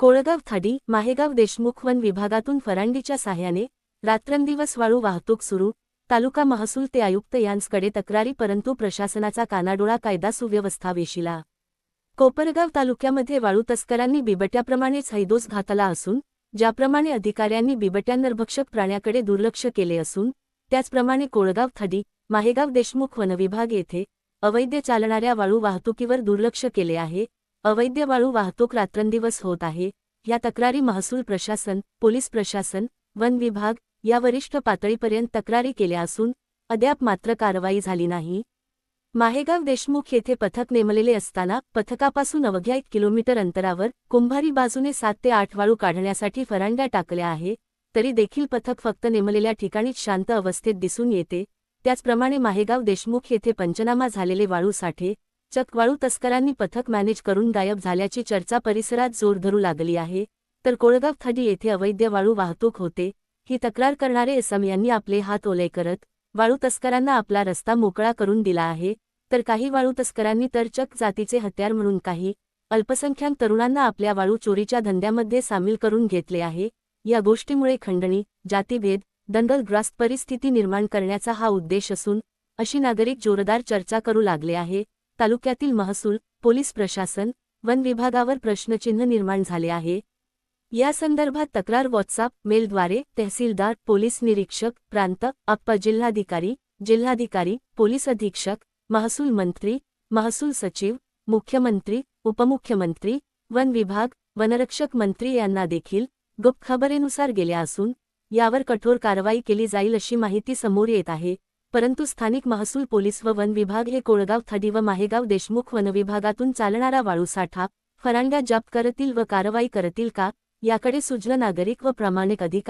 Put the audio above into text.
कोळगाव थाडी माहेगाव देशमुख वन विभागातून फरांडीच्या साह्याने रात्रंदिवस वाळू वाहतूक सुरू. तालुका महसूल ते आयुक्त यांसकडे तक्रारी परंतु प्रशासनाचा कानाडोळा कायदा सुव्यवस्था वेशिला कोपरगाव तालुक्यामध्ये वाळू तस्करांनी बिबट्याप्रमाणेच हैदोस घातला असून ज्याप्रमाणे अधिकाऱ्यांनी बिबट्यांनरभक्षक प्राण्याकडे दुर्लक्ष केले असून त्याचप्रमाणे कोळगाव थडी माहेगाव देशमुख वनविभाग येथे अवैध चालणाऱ्या वाळू वाहतुकीवर दुर्लक्ष केले आहे. अवैध वाळू वाहतूक रात्रंदिवस होत आहे. या तक्रारी महसूल प्रशासन पोलीस प्रशासन वन विभाग या वरिष्ठ पातळीपर्यंत तक्रारी केल्या असून अद्याप मात्र कारवाई झाली नाही. माहेगाव देशमुख येथे पथक नेमलेले असताना पथकापासून अवघ्या एक किलोमीटर अंतरावर कुंभारी बाजूने सात ते आठ वाळू काढण्यासाठी फरांड्या टाकल्या आहे तरी देखील पथक फक्त नेमलेल्या ठिकाणीच शांत अवस्थेत दिसून येते. त्याचप्रमाणे माहेगाव देशमुख येथे पंचनामा झालेले वाळू साठे चकवाळू तस्करांनी पथक मॅनेज करून गायब झाल्याची चर्चा परिसरात जोर धरू लागली आहे तर कोळगाव खाडी येथे अवैध वाळू वाहतूक होते ही तक्रार करणारे असम यांनी आपले हात ओले करत वाळू तस्करांना आपला रस्ता मोकळा करून दिला आहे तर काही वाळू तस्करांनी तर चक जातीचे हत्यार म्हणून काही अल्पसंख्याक तरुणांना आपल्या वाळू चोरीच्या धंद्यामध्ये सामील करून घेतले आहे या गोष्टीमुळे खंडणी जातीभेद दंगलग्रस्त परिस्थिती निर्माण करण्याचा हा उद्देश असून अशी नागरिक जोरदार चर्चा करू लागले आहे तालुक्यातील महसूल पोलीस प्रशासन वन विभागावर प्रश्नचिन्ह निर्माण झाले आहे. या संदर्भात तक्रार व्हॉट्सअप मेलद्वारे तहसीलदार पोलीस निरीक्षक प्रांत अप्प जिल्हाधिकारी जिल्हाधिकारी पोलीस अधीक्षक महसूल मंत्री महसूल सचिव मुख्यमंत्री उपमुख्यमंत्री वन विभाग वनरक्षक मंत्री यांना देखील गुप्त खबरेनुसार गेल्या असून यावर कठोर कारवाई केली जाईल अशी माहिती समोर येत आहे. परंतु स्थानिक महसूल पोलीस व वन विभाग हे कोळगाव थडी व माहेगाव देशमुख वनविभागातून चालणारा वाळूसाठा फरांड्या जप्त करतील व कारवाई करतील का याकडे सुज्ञ नागरिक व प्रामाणिक अधिकार